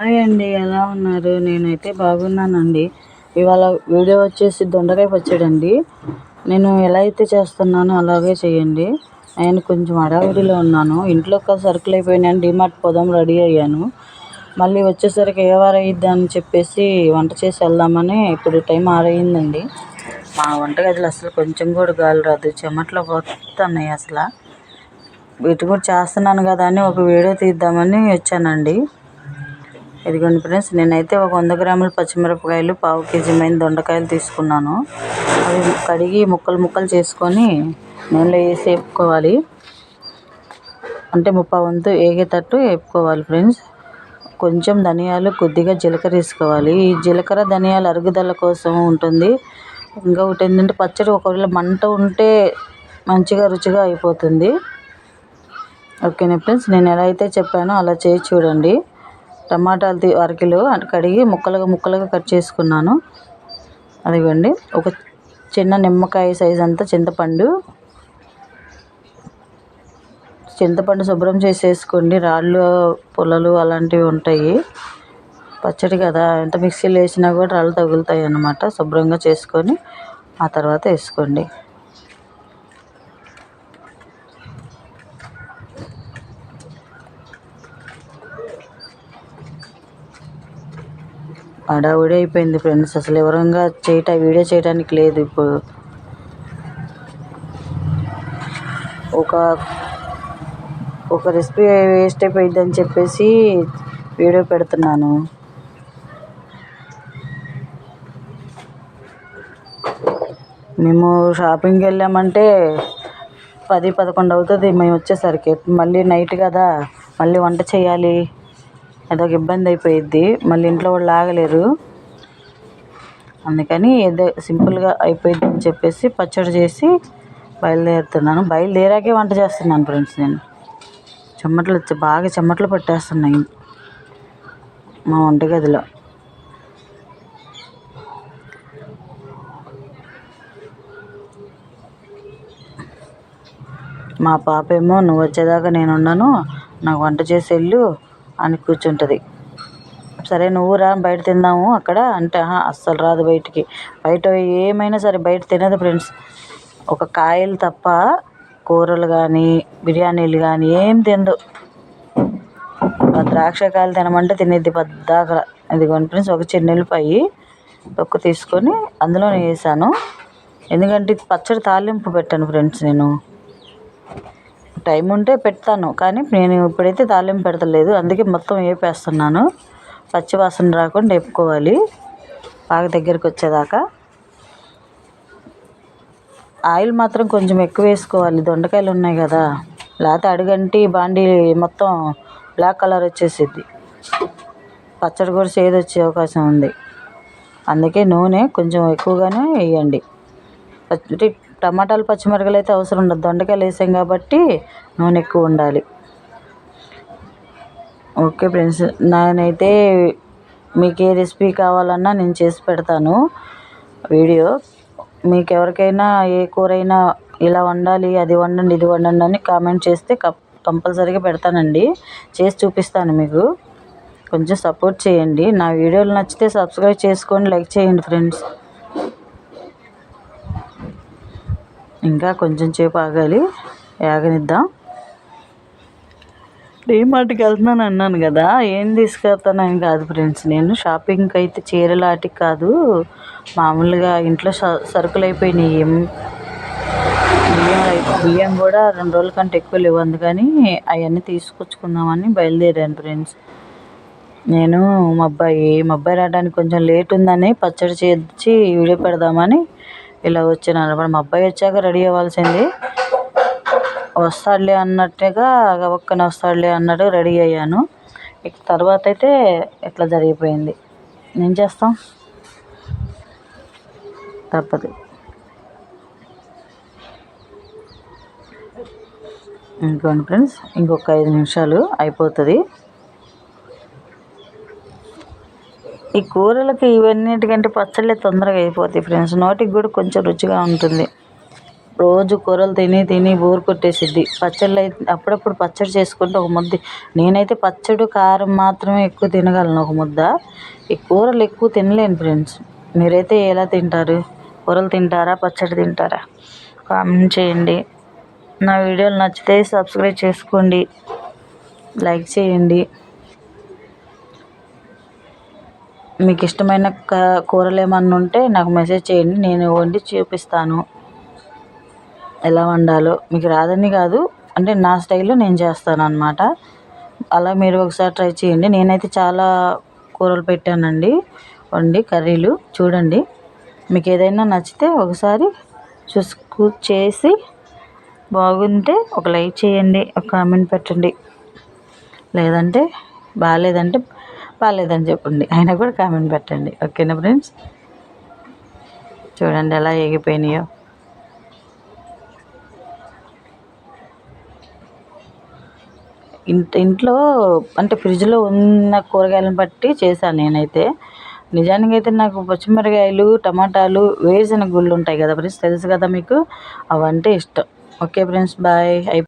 Hi అండి ఎలా ఉన్నారు? నేనైతే బాగున్నానండి. ఇవాళ వీడియో వచ్చేసి దొండకాయ పచ్చడండి. నేను ఎలా అయితే చేస్తున్నానో అలాగే చేయండి. నేను కొంచెం అడావిడిలో ఉన్నాను. ఇంట్లో ఒక సరుకులు అయిపోయినాను డిమార్ట్ పోదాం రెడీ అయ్యాను. మళ్ళీ వచ్చేసరికి ఏ వారం అని చెప్పేసి వంట చేసి వెళ్దామని ఇప్పుడు టైం ఆరయ్యిందండి మా వంటగదిలో అసలు కొంచెం కూడా గాలి రాదు. చెమట్లు పోతున్నాయి అసలు. వీటి కూడా చేస్తున్నాను కదా అని ఒక వీడియో తీద్దామని వచ్చానండి. ఇదిగోండి ఫ్రెండ్స్ నేనైతే ఒక వంద గ్రాముల పచ్చిమిరపకాయలు పావు కేజీ మైన దొండకాయలు తీసుకున్నాను. అవి కడిగి ముక్కలు ముక్కలు చేసుకొని నూనెలో వేసి వేపుకోవాలి. అంటే ముప్పై వంతు వేగేటట్టు వేపుకోవాలి ఫ్రెండ్స్. కొంచెం ధనియాలు కొద్దిగా జీలకర్ర వేసుకోవాలి. ఈ జీలకర్ర ధనియాలు అరుగుదల కోసం ఉంటుంది. ఇంకా ఒకటి ఏంటంటే పచ్చడి ఒకవేళ మంట ఉంటే మంచిగా రుచిగా అయిపోతుంది. ఓకేనా ఫ్రెండ్స్ నేను ఎలా అయితే చెప్పానో అలా చేసి చూడండి. టమాటాలు తీ అరకిలో కడిగి ముక్కలుగా ముక్కలుగా కట్ చేసుకున్నాను. అదిగోండి. ఒక చిన్న నిమ్మకాయ సైజ్ అంతా చింతపండు. చింతపండు శుభ్రం చేసేసుకోండి. రాళ్ళు పుల్లలు అలాంటివి ఉంటాయి. పచ్చడి కదా. ఎంత మిక్సీలో వేసినా కూడా రాళ్ళు తగులుతాయి అన్నమాట శుభ్రంగా చేసుకొని ఆ తర్వాత వేసుకోండి. హడావుడి అయిపోయింది ఫ్రెండ్స్. అసలు వివరంగా చేయట వీడియో చేయడానికి లేదు ఇప్పుడు. ఒక ఒక రెసిపీ వేస్ట్ అయిపోయింది అని చెప్పేసి వీడియో పెడుతున్నాను. మేము షాపింగ్కి వెళ్ళామంటే పది పదకొండు అవుతుంది. మేము వచ్చేసరికి. మళ్ళీ నైట్ కదా. మళ్ళీ వంట చేయాలి. అదొక ఇబ్బంది అయిపోయిద్ది. మళ్ళీ ఇంట్లో వాళ్ళు ఆగలేరు. అందుకని ఏదో సింపుల్గా అయిపోయింది అని చెప్పేసి పచ్చడి చేసి బయలుదేరుతున్నాను. బయలుదేరాకే వంట చేస్తున్నాను ఫ్రెండ్స్ నేను. చెమ్మట్లు వచ్చి బాగా చెమ్మట్లు పట్టేస్తున్నాయి మా వంటగదిలో. మా పాప ఏమో నువ్వు వచ్చేదాకా నేను ఉన్నాను నాకు వంట చేసి వెళ్ళు. అని కూర్చుంటుంది. సరే నువ్వు రా బయట తిందాము అక్కడ అంటే అస్సలు రాదు బయటికి. బయట ఏమైనా సరే బయట తినదు ఫ్రెండ్స్. ఒక కాయలు తప్ప కూరలు కానీ బిర్యానీలు కానీ ఏం తినదు. ద్రాక్ష కాయలు తినమంటే తినేది పద్దాక ఇదిగోండి ఫ్రెండ్స్ ఒక చిన్న ఉల్లిపాయ తొక్కు తీసుకొని అందులోనే వేసాను. ఎందుకంటే పచ్చడి తాలింపు పెట్టాను ఫ్రెండ్స్ నేను. టైం ఉంటే పెడతాను. కానీ నేను ఇప్పుడైతే తాలింపు పెడతలేదు. అందుకే మొత్తం వేపేస్తున్నాను పచ్చివాసన రాకుండా వేపుకోవాలి బాగా దగ్గరికి వచ్చేదాకా. ఆయిల్ మాత్రం కొంచెం ఎక్కువ వేసుకోవాలి. దొండకాయలు ఉన్నాయి కదా. లేకపోతే అడుగంటి బాండీ మొత్తం బ్లాక్ కలర్ వచ్చేసిద్ది. పచ్చడి కూడా చేదు వచ్చే అవకాశం ఉంది. అందుకే నూనె కొంచెం ఎక్కువగానే వేయండి. టమాటాలు పచ్చిమిరకలు అయితే అవసరం ఉండదు. దొండకాయలు వేసాం కాబట్టి నూనె ఎక్కువ ఉండాలి. ఓకే ఫ్రెండ్స్ నేనైతే మీకు ఏ రెసిపీ కావాలన్నా నేను చేసి పెడతాను వీడియో. మీకు ఎవరికైనా ఏ కూర అయినా ఇలా వండాలి అది వండండి ఇది వండండి అని కామెంట్ చేస్తే కంపల్సరీగా పెడతానండి. చేసి చూపిస్తాను మీకు. కొంచెం సపోర్ట్ చేయండి. నా వీడియోలు నచ్చితే సబ్స్క్రైబ్ చేసుకోండి లైక్ చేయండి ఫ్రెండ్స్. ఇంకా కొంచెం సేపు ఆగాలి. ఆగనిద్దాం డీమార్ట్కి వెళ్తున్నాను అన్నాను కదా. ఏం తీసుకెళ్తానని కాదు ఫ్రెండ్స్. నేను షాపింగ్కి అయితే చీరలాటికి కాదు. మామూలుగా ఇంట్లో సరుకులు అయిపోయినాయి. బియ్యం బియ్యం కూడా రెండు రోజుల కంటే ఎక్కువ లేవు. అందుకని అవన్నీ తీసుకొచ్చుకుందామని బయలుదేరాను ఫ్రెండ్స్. నేను మా అబ్బాయి మా అబ్బాయి రావడానికి కొంచెం లేట్ ఉందని పచ్చడి చేర్చి వీడియో పెడదామని ఇలా వచ్చాను అనమాట. మా అబ్బాయి వచ్చాక రెడీ అవ్వాల్సింది. వస్తాడులే అన్నట్టుగా ఒక్కనే వస్తాడులే అన్నట్టు రెడీ అయ్యాను. ఇక తర్వాత అయితే ఎట్లా జరిగిపోయింది? ఏం చేస్తాం? తప్పదు. ఇంకోండి ఫ్రెండ్స్ ఇంకొక ఐదు నిమిషాలు అయిపోతుంది. ఈ కూరలకి ఇవన్నిటికంటే పచ్చళ్ళే తొందరగా అయిపోతాయి ఫ్రెండ్స్ నోటికి కూడా కొంచెం రుచిగా ఉంటుంది. రోజు కూరలు తిని తిని బోరు కొట్టేసిద్ది. పచ్చళ్ళు అయితే అప్పుడప్పుడు పచ్చడి చేసుకుంటే ఒక ముద్ద. నేనైతే పచ్చడి కారం మాత్రమే ఎక్కువ తినగలను ఒక ముద్ద. ఈ కూరలు ఎక్కువ తినలేను ఫ్రెండ్స్ మీరైతే ఎలా తింటారు? కూరలు తింటారా? పచ్చడి తింటారా? కామెంట్ చేయండి. నా వీడియోలు నచ్చితే సబ్స్క్రైబ్ చేసుకోండి. లైక్ చేయండి. మీకు ఇష్టమైన కూరలు ఏమన్నా ఉంటే నాకు మెసేజ్ చేయండి నేను వండి చూపిస్తాను. ఎలా వండాలో. మీకు రాదని కాదు అంటే నా స్టైల్లో నేను చేస్తాను అనమాట అలా మీరు ఒకసారి ట్రై చేయండి. నేనైతే చాలా కూరలు పెట్టానండి. వండి కర్రీలు చూడండి. మీకు ఏదైనా నచ్చితే ఒకసారి చూసుకు చేసి బాగుంటే ఒక లైక్ చేయండి ఒక కామెంట్ పెట్టండి. లేదంటే బాగాలేదంటే బాగాలేదని చెప్పండి. అయినా కూడా కామెంట్ పెట్టండి. ఓకేనా ఫ్రెండ్స్ చూడండి ఎలా ఎగిపోయినాయో. ఇంట్ ఇంట్లో అంటే ఫ్రిడ్జ్లో ఉన్న కూరగాయలను బట్టి చేశాను నేనైతే. నిజానికి అయితే నాకు పచ్చిమిరకాయలు టమాటాలు వేసిన గుళ్ళు ఉంటాయి కదా ఫ్రెండ్స్ తెలుసు కదా మీకు? అవంటే ఇష్టం. Okay friends bye